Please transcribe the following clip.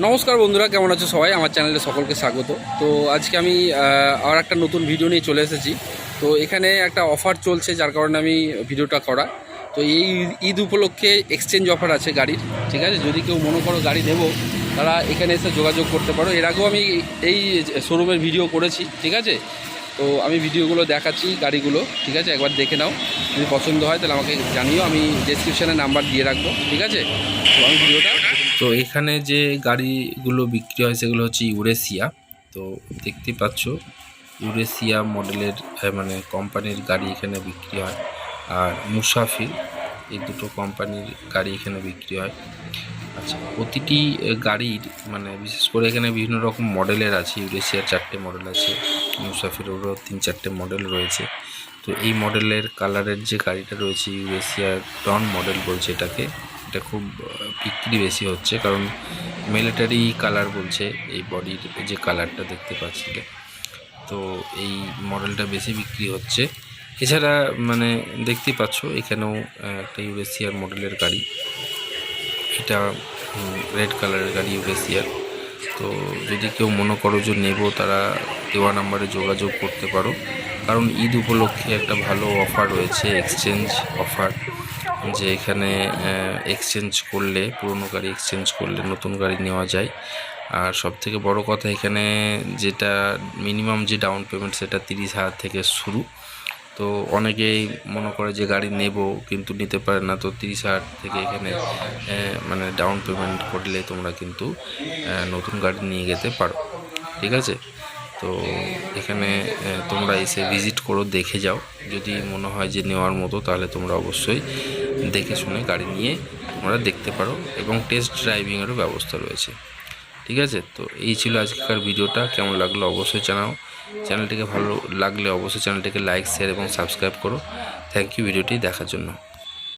নমস্কার বন্ধুরা, কেমন আছো সবাই? আমার চ্যানেলে সকলকে স্বাগত। তো আজকে আমি আর একটা নতুন ভিডিও নিয়ে চলে এসেছি। তো এখানে একটা অফার চলছে, যার কারণে আমি ভিডিওটা করা। তো এই ঈদ উপলক্ষে এক্সচেঞ্জ অফার আছে গাড়ির, ঠিক আছে? যদি কেউ মনে করো গাড়ি নেব, তারা এখানে এসে যোগাযোগ করতে পারো। এর আগেও আমি এই শোরুমের ভিডিও করেছি, ঠিক আছে? তো আমি ভিডিওগুলো দেখাচ্ছি গাড়িগুলো, ঠিক আছে? একবার দেখে নাও। যদি পছন্দ হয়, তাহলে আমাকে জানিও। আমি ডেসক্রিপশানে নাম্বার দিয়ে রাখব, ঠিক আছে? তো আমি ভিডিওটা তো এখানে যে গাড়িগুলো বিক্রি হয় সেগুলো হচ্ছে ইউরেশিয়া। তো দেখতে পাচ্ছ, ইউরেশিয়া মডেলের মানে কোম্পানির গাড়ি এখানে বিক্রি হয়। আর মুসাফির, এই দুটো কোম্পানির গাড়ি এখানে বিক্রি হয়। আচ্ছা প্রতিটি গাড়ির মানে বিশেষ করে এখানে বিভিন্ন রকম মডেলের আছে। ইউরেশিয়ার চারটে মডেল আছে, মুসাফিরেরও তিন চারটে মডেল রয়েছে। তো এই মডেলের কালারের যে গাড়িটা রয়েছে ইউরেশিয়ার ডন মডেল বলছে এটাকে এটা খুব বিক্রি বেশি হচ্ছে, কারণ মিলিটারি কালার বলছে, এই বডির যে কালারটা দেখতে পাচ্ছিলে। তো এই মডেলটা বেশি বিক্রি হচ্ছে। এছাড়া মানে দেখতেই পাচ্ছ, এখানেও একটা ইউরেশিয়ার মডেলের গাড়ি। এটা রেড কালারের গাড়ি ইউরেশিয়ার। তো যদি কেউ মনে করো যে নেব, তারা দেওয়া নাম্বারে যোগাযোগ করতে পারো। কারণ ঈদ উপলক্ষে একটা ভালো অফার রয়েছে এক্সচেঞ্জ অফার যে এখানে এক্সচেঞ্জ করলে, পুরনো গাড়ি এক্সচেঞ্জ করলে নতুন গাড়ি নেওয়া যায়। আর সব থেকে বড় কথা এখানে যেটা মিনিমাম যে ডাউন পেমেন্ট সেটা তিরিশ হাজার থেকে শুরু। তো অনেকেই মনে করে যে গাড়ি নেব কিন্তু নিতে পারে না। তো তিরিশ হাজার থেকে এখানে মানে ডাউন পেমেন্ট করলে তোমরা কিন্তু নতুন গাড়ি নিয়ে যেতে পারো। ঠিক আছে? তো এখানে তোমরা এসে ভিজিট করো, দেখে যাও। যদি মনে হয় যে নেওয়ার মতো, তাহলে তোমরা অবশ্যই দেখে শুনে গাড়ি নিয়ে তোমরা দেখতে পারো এবং টেস্ট ড্রাইভিংয়েরও ব্যবস্থা রয়েছে। ঠিক আছে? তো এই ছিল আজকের ভিডিওটা। কেমন লাগল অবশ্যই জানাও। চ্যানেলটিকে ভালো লাগলে অবশ্যই চ্যানেলটিকে লাইক শেয়ার এবং সাবস্ক্রাইব করো। থ্যাংক ইউ ভিডিওটি দেখার জন্য।